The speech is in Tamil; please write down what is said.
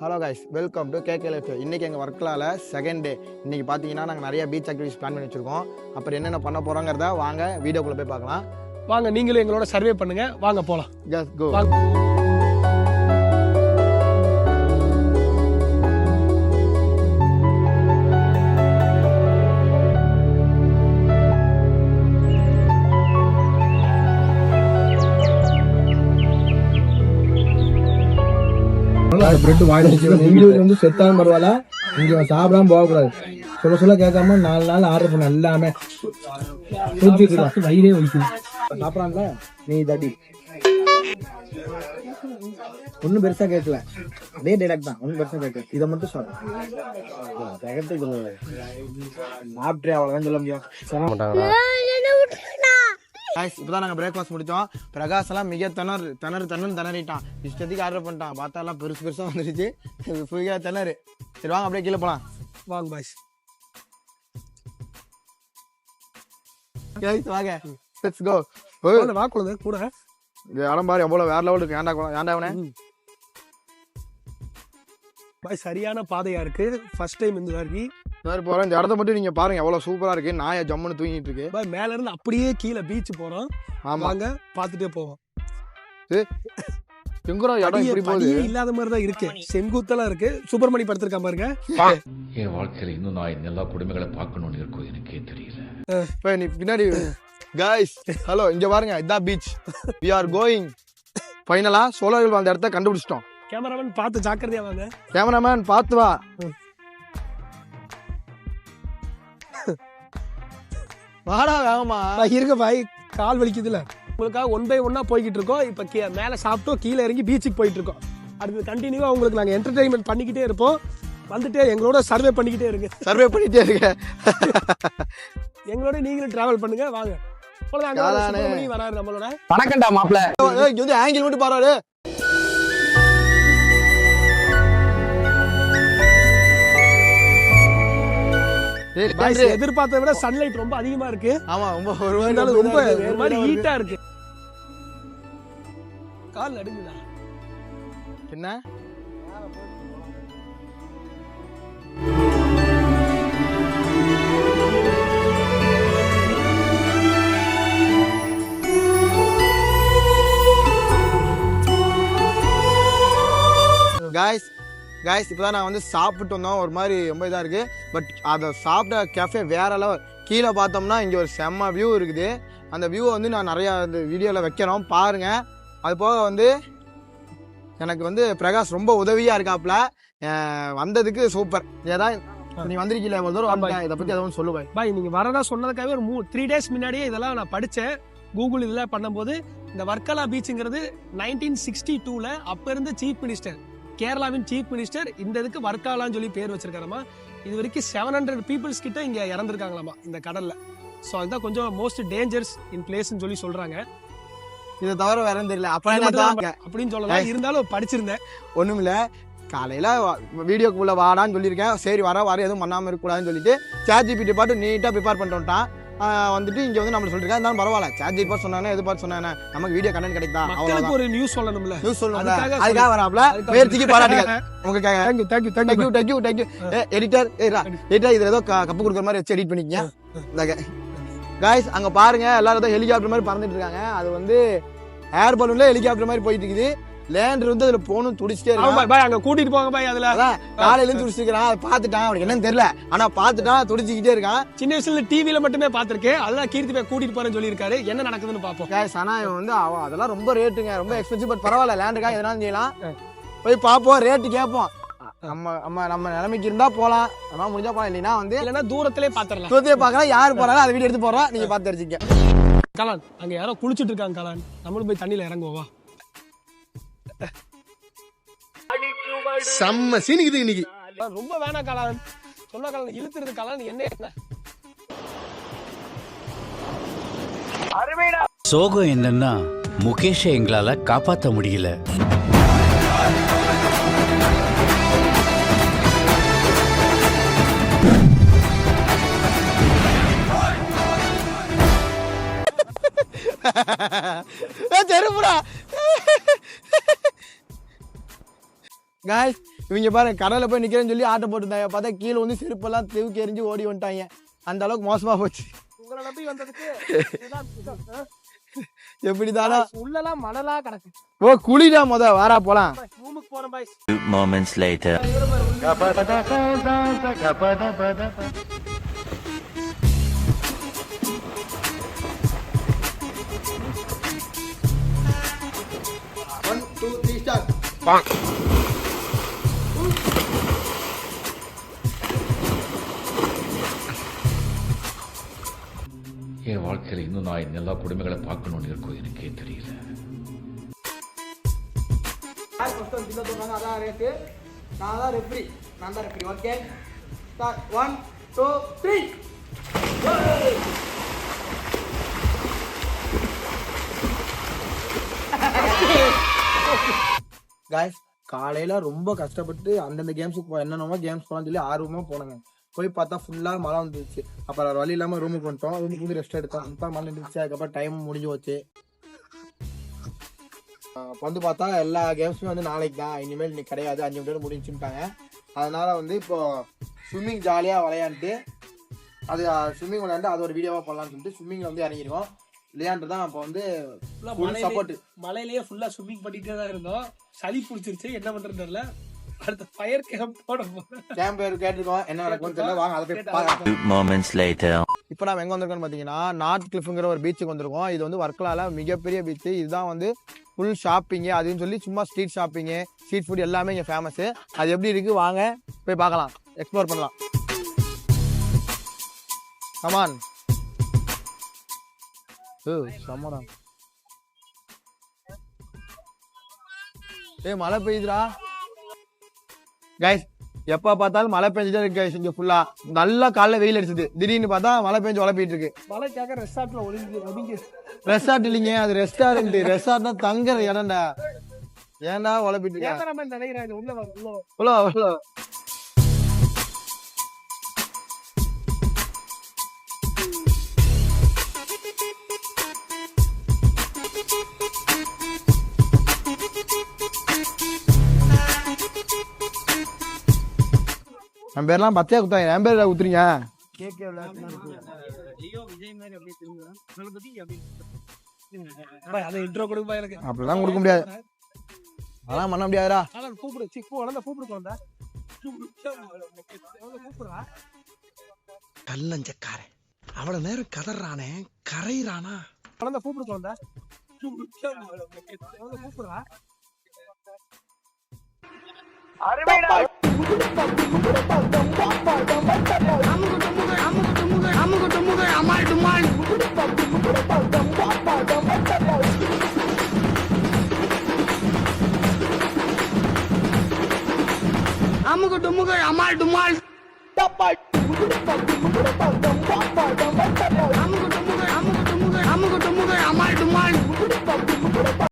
Hello guys welcome to KK life இன்றைக்கி எங்கள் ஒர்க்கில் செகண்ட் டே இன்றைக்கி பார்த்தீங்கன்னா நாங்கள் நிறைய பீச் ஆக்டிவிட்டிஸ் பிளான் பண்ணி வச்சுருக்கோம். அப்புறம் என்னென்ன பண்ண போகிறோங்கிறத வாங்க வீடியோக்குள்ளே போய் பார்க்கலாம். வாங்க நீங்களும் எங்களோட சர்வே பண்ணுங்க. வாங்க போலாம். ஜஸ்ட் கோ பிரெட் வாங்கி இண்டிவிஜுவல் வந்து செத்தாலும் பரவாயில்ல. இங்க சாப்பிடாம போகக்கூடாது. சொல்ல சொல்ல கேட்காம நாலு நாள் ஆர்டர் பண்ண எல்லாமே. வயிறே வலிக்கும் சாப்பிடறான்ல? நீ தடி ஒன்றும் பெருசா கேட்கல. அதே டைலாக் தான். ஒன்றும் பெருசா கேட்கல. இதை மட்டும் சொல்ல. சாப்பிட்டே அவ்வளோதான் சொல்ல முடியும். கைஸ் இப்போ தான் நாங்கள் பிரேக்ஃபாஸ்ட் முடித்தோம் பிரகாஷ் எல்லாம் மிக திணறு திணறு திணறு திணறிட்டான். இஷ்டத்துக்கு ஆர்டர் பண்ணிட்டான். பார்த்தா எல்லாம் பெருசு பெருசாக வந்துருச்சு. ஃபுல்லாக திணறு? சரி வாங்க அப்படியே கீழே போகலாம் வாங்க பாய்ஸ் கைஸ் வாங்க. லெட்ஸ் கோ வா குழந்தை கூட இடம் பாரு எவ்வளோ வேற லெவல் இருக்கு. ஏன்டா ஏன்டா அவனே பாய் சரியான பாதையா இருக்கு. ஃபர்ஸ்ட் டைம் இந்த மாதிரி சரி போகிறோம் இந்த இடத்த மட்டும் நீங்கள் பாருங்க எவ்வளோ சூப்பராக இருக்கு. நாயை ஜம்முன்னு தூங்கிட்டு இருக்கு. பாய் மேல இருந்து அப்படியே கீழே பீச் போறோம். ஆமாம் வாங்க பார்த்துட்டே போவோம். எங்கடா இடம் இப்படி போகுது. இல்லாத மாதிரி தான் இருக்கு. செங்குத்தெல்லாம் இருக்கு. சுப்பிரமணி படுத்திருக்கான் பாருங்க. என் வாழ்க்கையில இன்னும் நான் இந்த எல்லா கொடுமைகளை பார்க்கணும்னு இருக்கும் எனக்கே தெரியல. நீ பின்னாடி காய்ஸ் ஹலோ இங்க பாருங்க இதான் பீச் வி ஆர் கோயிங் ஃபைனலா சோழர்கள் அந்த இடத்த கண்டுபிடிச்சிட்டோம். கேமராமேன் பார்த்து ஜாக்கிரதையா வாங்க. கேமராமேன் பார்த்து வா. வாடா வேகமா இருக்க பாய் கால் வலிக்குதுல. உங்களுக்காக ஒன் பை ஒன்னா போய்கிட்டு இருக்கோம். இப்போ கீ மேலே சாப்பிட்டோம் கீழே இறங்கி பீச்சுக்கு போயிட்டு இருக்கோம். அடுத்து கண்டினியூவா உங்களுக்கு நாங்கள் என்டர்டைன்மெண்ட் பண்ணிக்கிட்டே இருப்போம். வந்துட்டு எங்களோட சர்வே பண்ணிக்கிட்டே இருங்க. சர்வே பண்ணிட்டே இருக்க எங்களோட நீங்களும் டிராவல் பண்ணுங்க வாங்க. வணக்கம்டா மாப்பிள்ள. ஏய், இங்க வந்து ஆங்கிள் மட்டும் பாரு. எதிர்பார்த்ததை விட சன்லைட் ரொம்ப அதிகமா இருக்கு. ஆமா ரொம்ப ஒரு மாதிரி ரொம்ப. ஒரு மாதிரி ஹீட்டா இருக்கு. கால் நடுங்குதா? என்ன? காய்ஸ் இப்போ தான் நான் வந்து சாப்பிட்டு வந்தோம். ஒரு மாதிரி ரொம்ப இதாக இருக்குது பட் அதை சாப்பிட்ட கேஃபே வேற லெவல் கீழே பார்த்தோம்னா இங்கே ஒரு செம்ம வியூ இருக்குது. அந்த வியூவை வந்து நான் நிறையா இந்த வீடியோவில் வைக்கிறோம். பாருங்கள் அது போக வந்து எனக்கு வந்து பிரகாஷ் ரொம்ப உதவியாக இருக்காப்புல வந்ததுக்கு சூப்பர் ஏதாவது நீ வந்திருக்கீல ஒரு தூரம்? இதை பற்றி எதாவது சொல்லுவேன் பாய் நீங்க வரதா சொன்னதுக்காகவே ஒரு மூ த்ரீ டேஸ் முன்னாடியே இதெல்லாம் நான் படிச்சேன். கூகுள் இதில் பண்ணும்போது இந்த வர்க்கலா பீச்சுங்கிறது நைன்டீன் சிக்ஸ்டி டூவில் அப்போ இருந்த சீஃப் மினிஸ்டர் கேரளாவின் சீஃப் மினிஸ்டர் இந்த இதுக்கு வர்க்காலான்னு சொல்லி பேர் வச்சிருக்காராமா. இது வரைக்கும் செவன் ஹண்ட்ரட் பீப்புள்ஸ் கிட்ட இங்க இறந்துருக்காங்களாமா இந்த கடல்ல. ஸோ அதுதான் கொஞ்சம் மோஸ்ட் டேஞ்சர்ஸ் இன் பிளேஸ்னு சொல்லி சொல்றாங்க. இதை தவிர வேற தெரியல. அப்படின்னு சொல்லலாம். இருந்தாலும் படிச்சிருந்தேன். ஒன்றும் இல்லை காலையில் வீடியோக்குள்ளே வாடான்னு சொல்லியிருக்கேன். சரி வர வர எதுவும் பண்ணாமல் இருக்கக்கூடாதுன்னு சொல்லிட்டு சேட் ஜிபிடி பாட்டு நீட்டாக ப்ரிப்பேர் பண்ணிட்டு வந்துட்டான். வந்துட்டு இங்கே வந்து நம்ம சொல்லிருக்கேன் இருந்தாலும் பரவாயில்ல. ஜிபி பார்த்து சொன்னானே எது பார்த்து சொன்னானே. நமக்கு வீடியோ கண்டென்ட் கிடைக்குதா? அவ்வளோதான் ஒரு நியூஸ் சொல்லணும்ல. நியூஸ் சொல்லணும்ல. அதுக்காக வராப்ல. முயற்சிக்கு பாராட்டுகள். உங்களுக்காக. Thank you thank you thank you thank you thank you editor editor இதில் ஏதோ கப்பு கொடுக்குற மாதிரி வச்சு எடிட் பண்ணிக்கங்க. இந்தாங்க காய்ஸ் அங்கே பாருங்க. எல்லாரும் ஏதோ ஹெலிகாப்டர் மாதிரி பறந்துட்டு இருக்காங்க. அது வந்து ஏர் பலூன்ல ஹெலிகாப்டர் மாதிரி போயிட்டு இருக்குது. லேண்டர் வந்து அதில் போகணும் துடிச்சிட்டே ஆமா இருக்கான். பாய் அங்க கூட்டிட்டு போங்க பாய் அதுல. காலையில இருந்து துடிச்சிருக்கான் அதை பார்த்துட்டான் அவனுக்கு என்னன்னு தெரியல. ஆனா பார்த்துட்டான் துடிச்சிக்கிட்டே இருக்கான். சின்ன வயசுல டிவில மட்டுமே பார்த்திருக்கேன். அதெல்லாம் கீர்த்தி போய் கூட்டிட்டு போறேன்னு சொல்லியிருக்காரு. என்ன நடக்குதுன்னு பாப்போம் கேஸ் ஆனா இவன் வந்து அவன் அதெல்லாம் ரொம்ப ரேட்டுங்க ரொம்ப எக்ஸ்பென்சிவ் பட் பரவாயில்ல லேண்டுக்காக எதனாலும் செய்யலாம். போய் பார்ப்போம் ரேட்டு கேட்போம். நம்ம நம்ம நம்ம நிலைமைக்கு இருந்தா போலாம். நம்ம முடிஞ்சா போலாம். இல்லைன்னா வந்து இல்லைன்னா தூரத்திலே பாத்திரலாம் சுத்தியே பார்க்கலாம். யார் போறாங்க அதை வீடியோ எடுத்து போறோம் நீங்க பார்த்து தெரிஞ்சுக்க கலான் அங்க யாரோ குளிச்சிட்டு இருக்காங்க கலான். நம்மளும் போய் தண்ணியில இறங்குவோம் செம்ம சீனிக்குது இன்னைக்கு. ரொம்ப வேணாம் கலான் சொன்ன கலான் இழுத்துறது கலான் என்ன என்ன? சோகம் என்னன்னா முகேஷை எங்களால காப்பாத்த முடியல. ஏ, செருப்புடா காய்ஸ் இவங்க பாருங்க கடலில் போய் நிற்கிறேன்னு சொல்லி ஆட்டை போட்டுருந்தாங்க. பார்த்தா கீழே வந்து செருப்பெல்லாம் தெவுக்கு எரிஞ்சு ஓடி வந்துட்டாங்க. அந்த அளவுக்கு மோசமாக போச்சு. உங்களை நம்பி வந்ததுக்கு? எப்படி தானா உள்ளலாம் மணலா கிடக்கு. ஓ குளிடா முத வாரா போலாம். ரூமுக்கு போறேன் boys Two moments later. Two three start என் வாழ்க்கையில் இன்னும் நான் எல்லா கொடுமைகளை பார்க்கணும்னு இருக்கோ எனக்கே தெரியல. யார் வந்து சொன்னாங்க அதான் ரேட்டு நான் தான் ரெஃப்ரி நான் தான் referee okay start one two three guys காலையில் ரொம்ப கஷ்டப்பட்டு அந்தந்த கேம்ஸுக்கு போ என்னென்னமோ கேம்ஸ் போகலாம்னு சொல்லி ஆர்வமாக போனேங்க. போய் பார்த்தா ஃபுல்லாக மழை வந்துருச்சு. அப்புறம் வழி இல்லாமல் ரூமுக்கு வந்துட்டோம். ரூமுக்கு வந்து ரெஸ்ட் எடுத்தோம். இப்போ மழை நின்றுச்சு அதுக்கப்புறம் டைம் முடிஞ்சு போச்சு. இப்போ வந்து பார்த்தா எல்லா கேம்ஸுமே வந்து நாளைக்கு தான். இனிமேல் இன்னைக்கு கிடையாது. அஞ்சு மணி நேரம் முடிஞ்சுட்டாங்க அதனால வந்து இப்போ ஸ்விம்மிங் ஜாலியாக விளையாண்டுட்டு அது ஸ்விம்மிங் விளையாண்டு அது ஒரு வீடியோவாக போடலாம்னு சொல்லிட்டு ஸ்விம்மிங்கில் வந்து இறங்கிருக்கோம். விளையாண்டு தான் அப்போ வந்து ஃபுல் சப்போர்ட் மலையிலேயே ஃபுல்லா ஸ்விம்மிங் பண்ணிட்டே தான் இருந்தோம். சளி பிடிச்சிருச்சு. என்ன பண்றது தெரியல. அடுத்த ஃபயர் கேம்ப் போட போறேன் கேம்ப் பேர் கேட்டிருக்கோம். என்ன நடக்கும்னு தெரியல. வாங்க அதை போய் பார்க்கலாம். Two moments later. இப்போ நம்ம எங்கே வந்திருக்கோம்னு பார்த்தீங்கன்னா நார்த் கிளிஃப்ங்கிற ஒரு பீச்சுக்கு வந்திருக்கோம். இது வந்து வர்க்கலால மிகப்பெரிய பீச்சு இதுதான் வந்து ஃபுல் ஷாப்பிங்கு அதுன்னு சொல்லி சும்மா ஸ்ட்ரீட் ஷாப்பிங்கு ஸ்ட்ரீட் ஃபுட் எல்லாமே இங்கே ஃபேமஸு அது எப்படி இருக்குது வாங்க போய் பார்க்கலாம். எக்ஸ்ப்ளோர் பண்ணலாம். கமான் ஓ செம்மடா. ஏய் மழை பெய்யுதுடா. கைஸ் எப்போ பார்த்தாலும் மழை பெஞ்சுட்டே இருக்கு guys இங்கே ஃபுல்லாக நல்லா காலைல வெயில் அடிச்சுது. திடீர்னு பார்த்தா மழை பெஞ்சு உழப்பிட்டு இருக்கு. மலைக்காக ரெசார்ட்ல ஒளிஞ்சு ஒதுங்கி ரெஸ்டார்ட் இல்லைங்க அது ரெஸ்டாரண்ட் ரெஸ்டார்ட் தான் தங்குற இடம்டா. ஏன்டா உழப்பிட்டு இருக்க? கேமராமேன் நினைக்கிறேன் உள்ள. உள்ள என் பேர்லாம் பச்சையா குத்தாங்க என் பேர் குத்துறீங்க? அப்படிலாம் கொடுக்க முடியாது. அதெல்லாம் பண்ண முடியாதுடா. கூப்பிடு. சி போ வளர்ந்த கூப்பிடு குழந்தா. கல்லஞ்சக்காரன் அவ்வளவு நேரம் கதறானே கரையிறானா? வளர்ந்த கூப்பிடு குழந்தா கூப்பிடுறா. அமுகு டுமுகு அமால் டுமால். டப்பா அமுகு டுமுகு அமுகு டுமுகு அமுகு டுமுகு அமால் டுமால்.